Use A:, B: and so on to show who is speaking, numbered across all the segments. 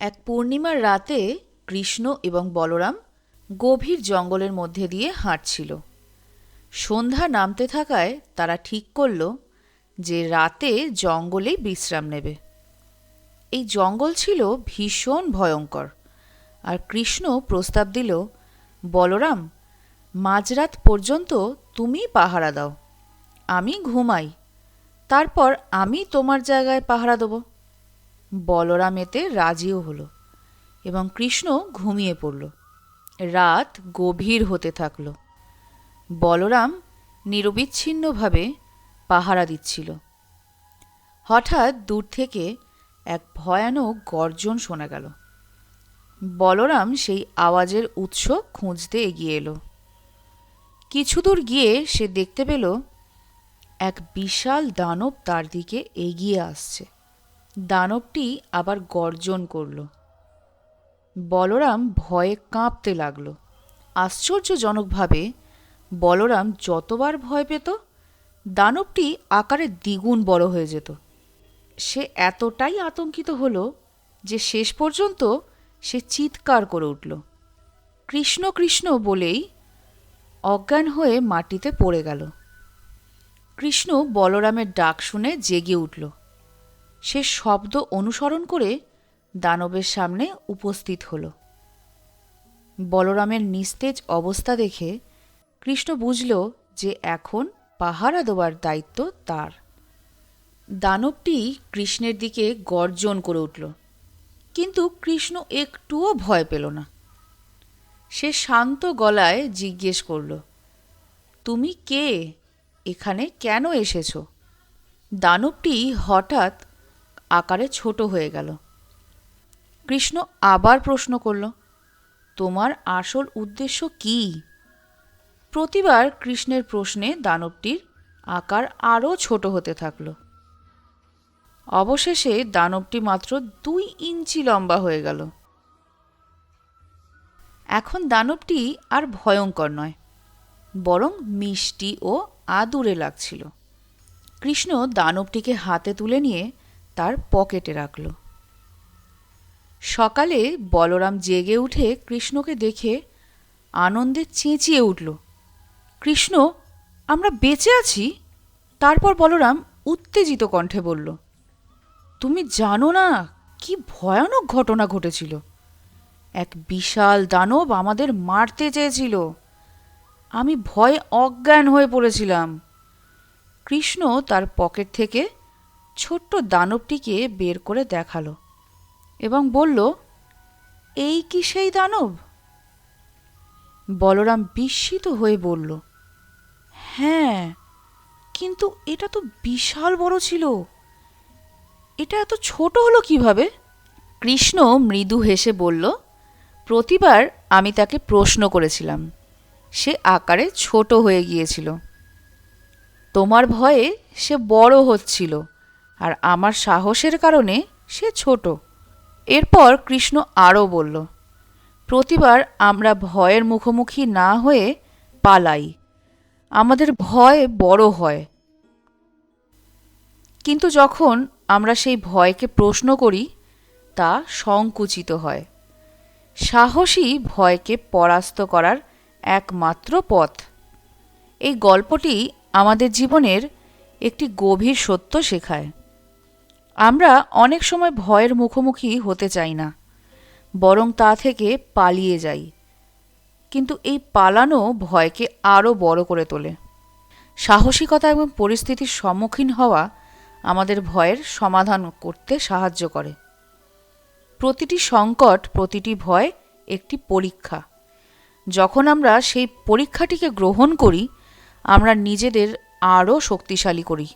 A: এক পূর্ণিমার রাতে কৃষ্ণ এবং বলরাম গভীর জঙ্গলের মধ্যে দিয়ে হাঁটছিল। সন্ধ্যা নামতে থাকায় তারা ঠিক করল যে রাতে জঙ্গলেই বিশ্রাম নেবে। এই জঙ্গল ছিল ভীষণ ভয়ঙ্কর আর কৃষ্ণ প্রস্তাব দিল, বলরাম, মাঝরাত পর্যন্ত তুমি পাহারা দাও। আমি ঘুমাই। তারপর আমি তোমার জায়গায় পাহারা দেবো। বলরাম এতে রাজিও হলো এবং কৃষ্ণ ঘুমিয়ে পড়ল। রাত গভীর হতে থাকল। বলরাম নিরবিচ্ছিন্নভাবে পাহারা দিচ্ছিল। হঠাৎ দূর থেকে এক ভয়ানক গর্জন শোনা গেল। বলরাম সেই আওয়াজের উৎস খুঁজতে এগিয়ে এলো। কিছু দূর গিয়ে সে দেখতে পেল, এক বিশাল দানব তার দিকে এগিয়ে আসছে। দানবটি আবার গর্জন করল। বলরাম ভয়ে কাঁপতে লাগল। আশ্চর্যজনকভাবে বলরাম যতবার ভয় পেত, দানবটি আকারে দ্বিগুণ বড় হয়ে যেত। সে এতটাই আতঙ্কিত হলো যে শেষ পর্যন্ত সে চিৎকার করে উঠল। কৃষ্ণ কৃষ্ণ বলেই অজ্ঞান হয়ে মাটিতে পড়ে গেল। কৃষ্ণ বলরামের ডাক শুনে জেগে উঠল। সে শব্দ অনুসরণ করে দানবের সামনে উপস্থিত হল। বলরামের নিস্তেজ অবস্থা দেখে কৃষ্ণ বুঝল যে এখন পাহারা দেওয়ার দায়িত্ব তার। দানবটি কৃষ্ণের দিকে গর্জন করে উঠল, কিন্তু কৃষ্ণ একটুও ভয় পেল না। সে শান্ত গলায় জিজ্ঞেস করল, তুমি কে? এখানে কেন এসেছ? দানবটি হঠাৎ আকারে ছোট হয়ে গেল। কৃষ্ণ আবার প্রশ্ন করল, তোমার আসল উদ্দেশ্য কি? প্রতিবার কৃষ্ণের প্রশ্নে দানবটির আকার আরও ছোট হতে থাকল। অবশেষে দানবটি মাত্র দুই ইঞ্চি লম্বা হয়ে গেল। এখন দানবটি আর ভয়ঙ্কর নয়, বরং মিষ্টি ও আদুরে লাগছিল। কৃষ্ণ দানবটিকে হাতে তুলে নিয়ে তার পকেটে রাখল। সকালে বলরাম জেগে উঠে কৃষ্ণকে দেখে আনন্দে চেঁচিয়ে উঠল, কৃষ্ণ, আমরা বেঁচে আছি? তারপর বলরাম উত্তেজিত কণ্ঠে বলল, তুমি জানো না কি ভয়ানক ঘটনা ঘটেছিল। এক বিশাল দানব আমাদের মারতে চেয়েছিল। আমি ভয়ে অজ্ঞান হয়ে পড়েছিলাম। কৃষ্ণ তার পকেট থেকে ছোট্ট দানবটিকে বের করে দেখাল এবং বলল, এই কি সেই দানব? বলরাম বিস্মিত হয়ে বলল হ্যাঁ কিন্তু এটা তো বিশাল বড় ছিল। এটা এত ছোট হলো কীভাবে? কৃষ্ণ মৃদু হেসে বলল, প্রতিবার আমি তাকে প্রশ্ন করেছিলাম। সে আকারে ছোট হয়ে গিয়েছিল। তোমার ভয়ে সে বড় হচ্ছিল। আর আমার সাহসের কারণে সে ছোট। এরপর কৃষ্ণ আরও বলল, প্রতিবার আমরা ভয়ের মুখোমুখি না হয়ে পালাই। আমাদের ভয় বড় হয়। কিন্তু যখন আমরা সেই ভয়কে প্রশ্ন করি, তা সংকুচিত হয়। সাহসী ভয়কে পরাস্ত করার একমাত্র পথ। এই গল্পটি আমাদের জীবনের একটি গভীর সত্য শেখায়। আমরা অনেক সময় ভয়ের মুখোমুখি হতে চাই না, বরং তা থেকে পালিয়ে যাই। কিন্তু এই পালানো ভয়কে আরও বড় করে তোলে। সাহসিকতা এবং পরিস্থিতির সম্মুখীন হওয়া আমাদের ভয়ের সমাধান করতে সাহায্য করে। প্রতিটি সংকট, প্রতিটি ভয় একটি পরীক্ষা। যখন আমরা সেই পরীক্ষাটিকে গ্রহণ করি, আমরা নিজেদের আরও শক্তিশালী করি।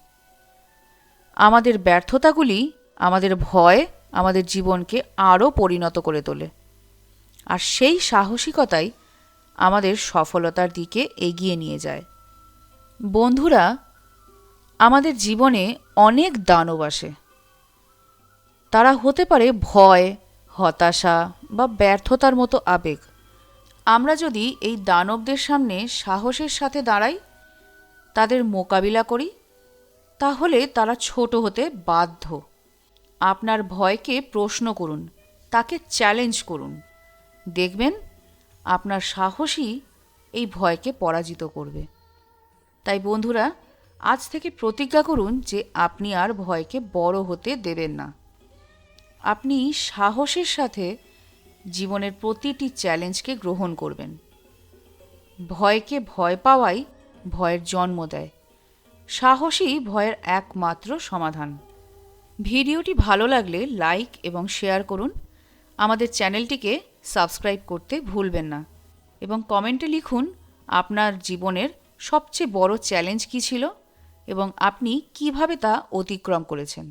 A: আমাদের ব্যর্থতাগুলি আমাদের ভয় আমাদের জীবনকে আরও পরিণত করে তোলে। আর সেই সাহসিকতাই আমাদের সফলতার দিকে এগিয়ে নিয়ে যায়। বন্ধুরা, আমাদের জীবনে অনেক দানব আসে। তারা হতে পারে ভয়, হতাশা বা ব্যর্থতার মতো আবেগ। আমরা যদি এই দানবদের সামনে সাহসের সাথে দাঁড়াই, তাদের মোকাবিলা করি তাহলে তারা ছোট হতে বাধ্য। আপনার ভয়কে প্রশ্ন করুন, তাকে চ্যালেঞ্জ করুন। দেখবেন, আপনার সাহসই এই ভয়কে পরাজিত করবে। তাই বন্ধুরা, আজ থেকে প্রতিজ্ঞা করুন যে আপনি আর ভয়কে বড় হতে দেবেন না। আপনি সাহসের সাথে জীবনের প্রতিটি চ্যালেঞ্জকে গ্রহণ করবেন। ভয়কে ভয় পাওয়াই ভয়ের জন্ম দেয়। সাহসই ভয়ের একমাত্র সমাধান। ভিডিওটি ভালো লাগলে লাইক এবং শেয়ার করুন। আমাদের চ্যানেলটিকে সাবস্ক্রাইব করতে ভুলবেন না এবং কমেন্টে লিখুন, আপনার জীবনের সবচেয়ে বড় চ্যালেঞ্জ কী ছিল এবং আপনি কীভাবে তা অতিক্রম করেছেন।